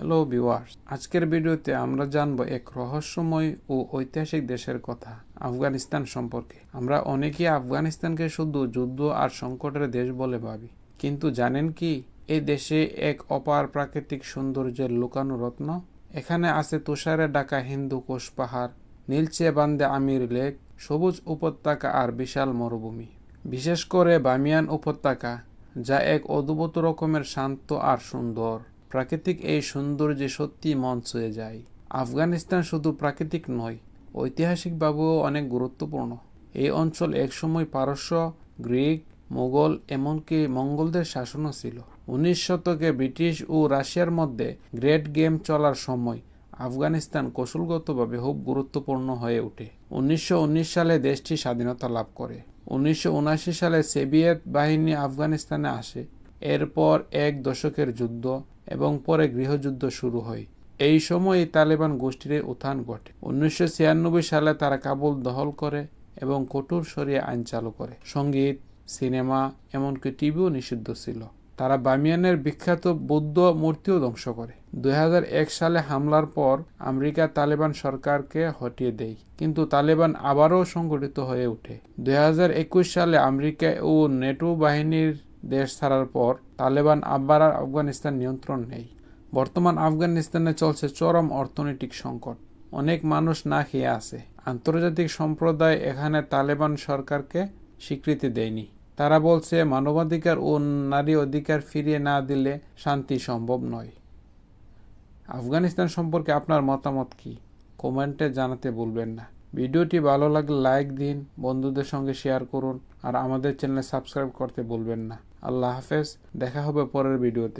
Hello viewers আজকের ভিডিওতে আমরা জানব এক রহস্যময় ও ঐতিহাসিক দেশের কথা, আফগানিস্তান সম্পর্কে। আমরা অনেকেই আফগানিস্তানকে শুধু যুদ্ধ আর সংকটের দেশ বলে ভাবি। কিন্তু জানেন কি এই দেশে এক অপার প্রাকৃতিক সৌন্দর্যের লুকানো রত্ন? এখানে আছে তুষারে ডাকা হিন্দু কোষ পাহাড়, নীলচে বান্দে আমির লেক, সবুজ উপত্যকা আর বিশাল মরুভূমি। বিশেষ করে বামিয়ান উপত্যকা, যা এক অদ্ভুত রকমের শান্ত আর সুন্দর। প্রাকৃতিক এই সৌন্দর্যে সত্যি মন ছুঁয়ে যায়। আফগানিস্তান শুধু প্রাকৃতিক নয় ঐতিহাসিকভাবেও অনেক গুরুত্বপূর্ণ। এই অঞ্চল একসময় পারস্য, গ্রিক, মোগল এমনকি মঙ্গলদের শাসনও ছিল। উনিশ শতকে ব্রিটিশ ও রাশিয়ার মধ্যে গ্রেট গেম চলার সময় আফগানিস্তান কৌশলগতভাবে খুব গুরুত্বপূর্ণ হয়ে ওঠে। উনিশশো উনিশ সালে দেশটি স্বাধীনতা লাভ করে। উনিশশো সালে সোভিয়েত বাহিনী আফগানিস্তানে আসে। এরপর এক দশকের যুদ্ধ এবং পরে গৃহযুদ্ধ শুরু হয়। এই সময় তালেবান গোষ্ঠীর উত্থান ঘটে। উনিশশো ছিয়ানব্বই সালে তারা কাবুল দখল করে এবং কঠোর সরিয়ে আইন চালু করে। সংগীত, সিনেমা, এমনকি টিভিও নিষিদ্ধ ছিল। তারা বামিয়ানের বিখ্যাত বৌদ্ধ মূর্তিও ধ্বংস করে। দুই হাজার এক সালে হামলার পর আমেরিকা তালেবান সরকারকে হটিয়ে দেয়, কিন্তু তালেবান আবারও সংগঠিত হয়ে ওঠে। দুই হাজার একুশ সালে আমেরিকা ও নেটো বাহিনীর দেশ ছাড়ার পর তালেবান আবার আফগানিস্তান নিয়ন্ত্রণ নেই বর্তমান আফগানিস্তানে চলছে চরম অর্থনৈতিক সংকট। অনেক মানুষ না খেয়ে আছে। আন্তর্জাতিক সম্প্রদায় এখানে তালেবান সরকারকে স্বীকৃতি দেয়নি। তারা বলছে, মানবাধিকার ও নারী অধিকার ফিরিয়ে না দিলে শান্তি সম্ভব নয়। আফগানিস্তান সম্পর্কে আপনার মতামত কি? কমেন্টে জানাতে ভুলবেন না। ভিডিওটি ভালো লাগলে লাইক দিন, বন্ধুদের সঙ্গে শেয়ার করুন। আর আমাদের চ্যানেল সাবস্ক্রাইব করতে ভুলবেন না। আল্লাহ হাফেজ দেখা হবে পরের ভিডিওতে